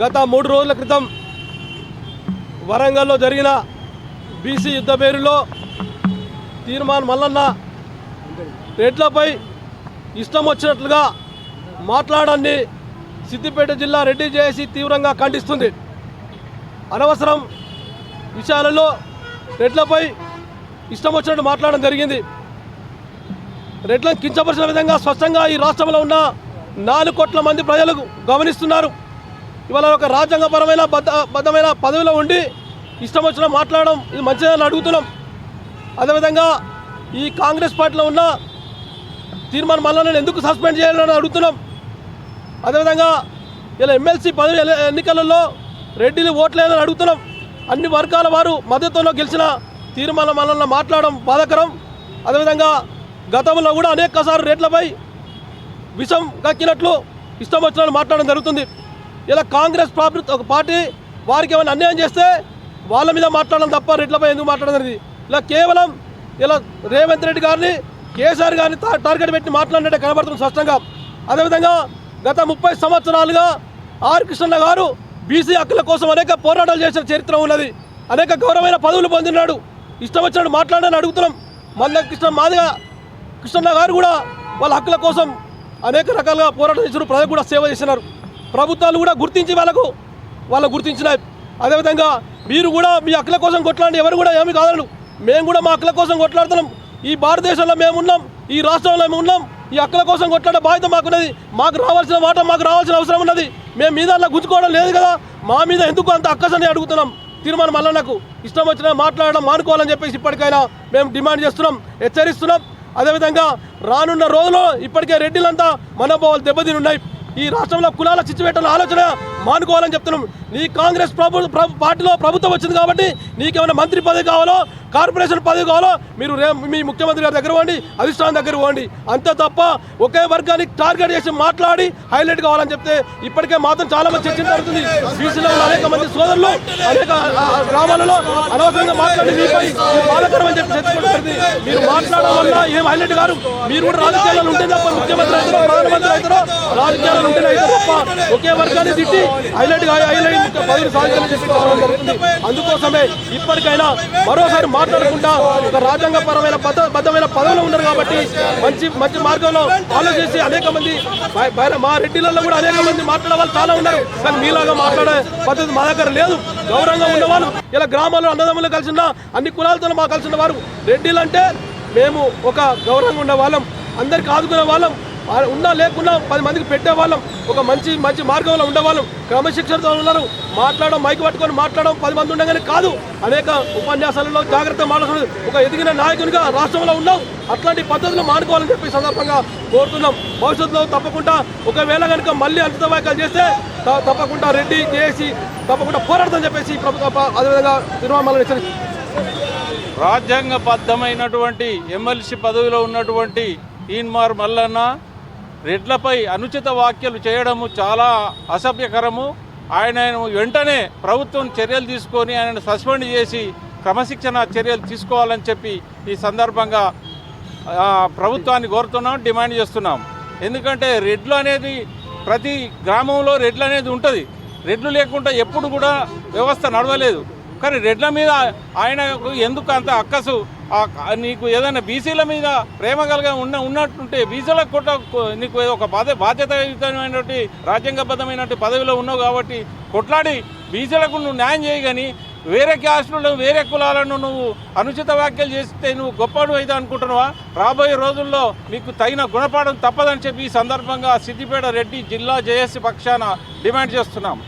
గత మూడు రోజుల క్రితం వరంగల్లో జరిగిన బీసీ యుద్ధ పేరులో తీర్మాన్ మల్లన్న రెడ్లపై ఇష్టం వచ్చినట్లుగా మాట్లాడాన్ని సిద్దిపేట జిల్లా రెడ్డి జేఏసీ తీవ్రంగా ఖండిస్తుంది. అనవసరం విషయాలలో రెడ్లపై ఇష్టం వచ్చినట్టు మాట్లాడడం జరిగింది. రెడ్లను కించపరిచిన విధంగా స్పష్టంగా ఈ రాష్ట్రంలో ఉన్న నాలుగు కోట్ల మంది ప్రజలు గమనిస్తున్నారు. ఇవాళ ఒక రాజ్యాంగపరమైన బద్ద బద్దమైన పదవిలో ఉండి ఇష్టం వచ్చిన మాట్లాడడం ఇది మంచిదని అడుగుతున్నాం. అదేవిధంగా ఈ కాంగ్రెస్ పార్టీలో ఉన్న తీర్మానం మళ్ళీ ఎందుకు సస్పెండ్ చేయాలని అడుగుతున్నాం. అదేవిధంగా ఇలా ఎమ్మెల్సీ పదవి ఎన్నికలలో రెడ్డిలు ఓట్లేదని అడుగుతున్నాం. అన్ని వర్గాల వారు మద్దతులో గెలిచిన తీర్మానం మనల్ని మాట్లాడడం బాధాకరం. అదేవిధంగా గతంలో కూడా అనేక సార్లు రేట్లపై విషం కక్కినట్లు ఇష్టం వచ్చినట్లు మాట్లాడడం జరుగుతుంది. ఇలా కాంగ్రెస్ ప్రభుత్వ ఒక పార్టీ వారికి ఏమైనా అన్యాయం చేస్తే వాళ్ళ మీద మాట్లాడడం తప్ప రెడ్లపై ఎందుకు మాట్లాడడం ఇలా కేవలం ఇలా రేవంత్ రెడ్డి గారిని కేసీఆర్ గారిని టార్గెట్ పెట్టి మాట్లాడినట్టే కనబడుతుంది స్పష్టంగా. అదేవిధంగా గత ముప్పై సంవత్సరాలుగా ఆర్ కృష్ణన్న గారు బీసీ హక్కుల కోసం అనేక పోరాటాలు చేసిన చరిత్ర ఉన్నది. అనేక గౌరవమైన పదవులు పొందినాడు. ఇష్టం వచ్చినట్టు మాట్లాడని అడుగుతున్నాం. మల్ల కృష్ణ మాదిగా కృష్ణన్న గారు కూడా వాళ్ళ హక్కుల కోసం అనేక రకాలుగా పోరాటం చేశారు ప్రజలు కూడా సేవ చేసినారు. ప్రభుత్వాలు కూడా గుర్తించి వాళ్ళకు వాళ్ళు గుర్తించినాయి. అదేవిధంగా మీరు కూడా మీ హక్కుల కోసం కొట్లాడి ఎవరు కూడా ఏమి కాదను మేము కూడా మా హక్కుల కోసం కొట్లాడుతున్నాం. ఈ భారతదేశంలో మేము ఉన్నాం. ఈ రాష్ట్రంలో మేము ఉన్నాం. ఈ హక్కుల కోసం కొట్లాడే బాధ్యత మాకున్నది. మాకు రావాల్సిన మాట మాకు రావాల్సిన అవసరం ఉన్నది. మేము మీద అలా గుంజుకోవడం లేదు కదా. మా మీద ఎందుకు అంత అక్కసని అడుగుతున్నాం? తీర్మానం మళ్ళీ నాకు ఇష్టం వచ్చినా మాట్లాడడం మానుకోవాలని చెప్పేసి ఇప్పటికైనా మేము డిమాండ్ చేస్తున్నాం. హెచ్చరిస్తున్నాం. అదేవిధంగా రానున్న రోజుల్లో ఇప్పటికే రెడ్డిలంతా మనోభావాలు దెబ్బతిని ఉన్నాయి ఈ రాష్ట్రంలో కులాల చిచ్చుపెట్టాల ఆలోచన మానుకోవాలని చెప్తున్నాం. నీ కాంగ్రెస్ ప్రభు ప్రభు పార్టీలో ప్రభుత్వం వచ్చింది కాబట్టి నీకేమైనా మంత్రి పదవి కావాలో కార్పొరేషన్ పదవి కావాలో మీరు మీ ముఖ్యమంత్రి గారి దగ్గర పోండి అధిష్టానం దగ్గర పోండి. అంతే తప్ప ఒకే వర్గానికి టార్గెట్ చేసి మాట్లాడి హైలైట్ కావాలని చెప్తే ఇప్పటికే మాత్రం చాలా మంది చర్చ జరుగుతుంది. బీసీలో అనేక మంది సోదరులు అనేక గ్రామాలలో అనవసరంగా మాట్లాడి మీపై బాధకరమని బాధాకరం చెప్పి చర్చించబడుతుంది మీరు మాట్లాడడం వల్ల ఏం హైలైట్ గారు మీరు కూడా రాజకీయాలు ఉంటే తప్ప ముఖ్యమంత్రి అవుతారో ప్రధానమంత్రి అవుతారో రాజకీయాల్లో ఉంటేనే అవుతారు తప్ప ఒకే వర్గాన్ని తిట్టి హైలైట్ హైలైట్ పదవి సాధించడం చెప్పి జరుగుతుంది. అందుకోసమే ఇప్పటికైనా మరోసారి మాట్లాడకుండా ఒక రాజ్యాంగపరమైన బద్ద బద్దమైన పదవిలో ఉన్నారు కాబట్టి మంచి మంచి మార్గంలో ఆలోచించి అనేక మంది మా రెడ్డిలలో కూడా అనేక మంది మాట్లాడే వాళ్ళు చాలా ఉన్నారు. కానీ మీలాగా మాట్లాడే పద్ధతి మా దగ్గర లేదు. గౌరవంగా ఉన్నవాళ్ళు ఇలా గ్రామాల్లో అన్నదమ్ములు కలిసి ఉన్న అన్ని కులాలతో మా కలిసి ఉన్న వారు రెడ్డిలు అంటే మేము ఒక గౌరవంగా ఉన్న వాళ్ళం. అందరికి ఆదుకునే వాళ్ళం. ఉన్నా లేకున్నా పది మందికి పెట్టేవాళ్ళం. ఒక మంచి మంచి మార్గంలో ఉండేవాళ్ళం. క్రమశిక్షణతో ఉన్నారు. మాట్లాడడం మైకి పట్టుకొని మాట్లాడడం పది మంది ఉండగానే కాదు. అనేక ఉపన్యాసాలలో జాగ్రత్త మాట్లాడు ఒక ఎదిగిన నాయకునిగా రాష్ట్రంలో ఉన్నాం అట్లాంటి పద్ధతులు మానుకోవాలని చెప్పి సందర్భంగా కోరుతున్నాం. భవిష్యత్తులో తప్పకుండా ఒకవేళ కనుక మళ్ళీ అంకిత వ్యాఖ్యలు చేస్తే త- తప్పకుండా రెడ్డి చేసి తప్పకుండా పోరాడతాం చెప్పేసి ప్రభుత్వ అదేవిధంగా నిర్మాణాలను హెచ్చరి రాజ్యాంగబద్ధమైనటువంటి ఎమ్మెల్సీ పదవిలో ఉన్నటువంటి ఈన్మార్ మల్లన్న రెడ్లపై అనుచిత వ్యాఖ్యలు చేయడము చాలా అసభ్యకరము. ఆయన వెంటనే ప్రభుత్వం చర్యలు తీసుకొని ఆయనను సస్పెండ్ చేసి క్రమశిక్షణ చర్యలు తీసుకోవాలని చెప్పి ఈ సందర్భంగా ప్రభుత్వాన్ని కోరుతున్నాం డిమాండ్ చేస్తున్నాం. ఎందుకంటే రెడ్లు అనేది ప్రతి గ్రామంలో రెడ్లు అనేది ఉంటుంది. రెడ్లు లేకుండా ఎప్పుడు కూడా వ్యవస్థ నడవలేదు. కానీ రెడ్ల మీద ఆయనకు ఎందుకు అంత అక్కసు నీకు ఏదైనా బీసీల మీద ప్రేమ కలిగా ఉన్న ఉన్నట్టుంటే బీసీలకు కూడా నీకు ఏదో ఒక బాధ్య బాధ్యతయుతమైనటువంటి రాజ్యాంగబద్ధమైనటువంటి పదవిలో ఉన్నావు కాబట్టి కొట్లాడి బీసీలకు నువ్వు న్యాయం చేయగాని వేరే క్యాస్టులను వేరే కులాలను నువ్వు అనుచిత వ్యాఖ్యలు చేస్తే నువ్వు గొప్పడు అయితే అనుకుంటున్నావా? రాబోయే రోజుల్లో నీకు తగిన గుణపాఠం తప్పదని చెప్పి ఈ సందర్భంగా సిద్దిపేట రెడ్డి జిల్లా జేఏసీ పక్షాన డిమాండ్ చేస్తున్నాం.